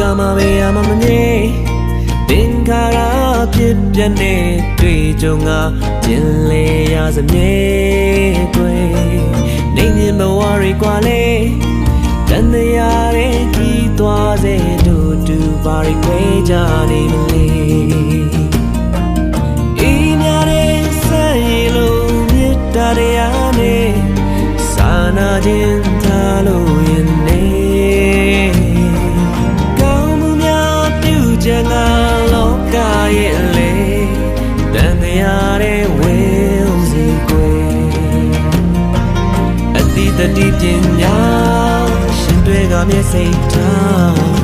ကမှာပဲအမမငြိသင်္ခါရဖြစ်ပြနေတွေ့ကြုံငါကျင်လေရစမြဲတွေ့နေမြင်ဘဝတွေกว่าလေတန်တရားရဲ့ခီးသွားစေတို့တူပါရီခွဲကြနေမလေအေးများတဲ့ဆက်ရည်လိုမြတ်တရားနဲ့စာနာခြင်းသာလို့ တိတတိပညာရှင်တွေကမျက်စိထား